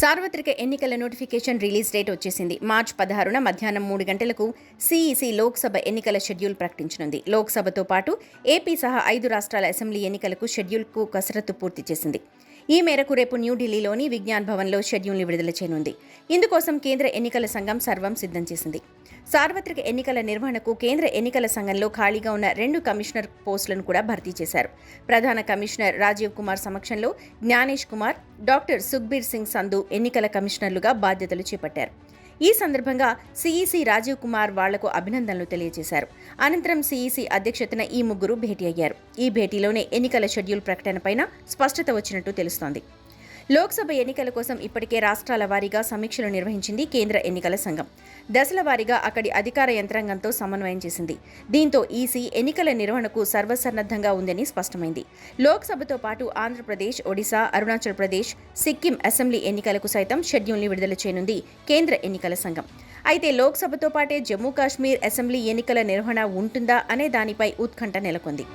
సార్వత్రిక ఎన్నికల notification release date వచ్చేసింది. మార్చి పదహారున మధ్యాహ్నం మూడు గంటలకు సిఈసి లోక్సభ ఎన్నికల షెడ్యూల్ ప్రకటించనుంది. లోక్సభతో పాటు ఏపీ సహా ఐదు రాష్ట్రాల అసెంబ్లీ ఎన్నికలకు షెడ్యూల్కు కసరత్తు పూర్తి చేసింది. ఈ మేరకు రేపు న్యూఢిల్లీలోని విజ్ఞాన్ భవన్లో షెడ్యూల్ని విడుదల చేయనుంది. ఇందుకోసం కేంద్ర ఎన్నికల సంఘం సర్వం సిద్ధం చేసింది. సార్వత్రిక ఎన్నికల నిర్వహణకు కేంద్ర ఎన్నికల సంఘంలో ఖాళీగా ఉన్న రెండు కమిషనర్ పోస్టులను కూడా భర్తీ చేశారు. ప్రధాన కమిషనర్ రాజీవ్ కుమార్ సమక్షంలో జ్ఞానేష్ కుమార్ డాక్టర్ సుఖ్బీర్ సింగ్ సంధు ఎన్నికల కమిషనర్లుగా బాధ్యతలు చేపట్టారు. ఈ సందర్భంగా సిఈసీ రాజీవ్ కుమార్ వాళ్ళకు అభినందనలు తెలియజేశారు. అనంతరం సిఈసీ అధ్యక్షతన ఈ ముగ్గురు భేటీ అయ్యారు. ఈ భేటీలోనే ఎన్నికల షెడ్యూల్ ప్రకటనపైన స్పష్టత వచ్చినట్టు తెలుస్తోంది. లోక్సభ ఎన్నికల కోసం ఇప్పటికే రాష్ట్రాల వారీగా సమీక్షలు నిర్వహించింది కేంద్ర ఎన్నికల సంఘం. దశల వారీగా అక్కడి అధికార యంత్రాంగంతో సమన్వయం చేసింది. దీంతో ఈసీ ఎన్నికల నిర్వహణకు సర్వసన్నద్ధంగా ఉందని స్పష్టమైంది. లోక్సభతో పాటు ఆంధ్రప్రదేశ్ ఒడిశా అరుణాచల్ ప్రదేశ్ సిక్కిం అసెంబ్లీ ఎన్నికలకు సైతం షెడ్యూల్ని విడుదల చేయనుంది కేంద్ర ఎన్నికల సంఘం. అయితే లోక్సభతో పాటే జమ్మూ కాశ్మీర్ అసెంబ్లీ ఎన్నికల నిర్వహణ ఉంటుందా అనే దానిపై ఉత్కంఠ నెలకొంది.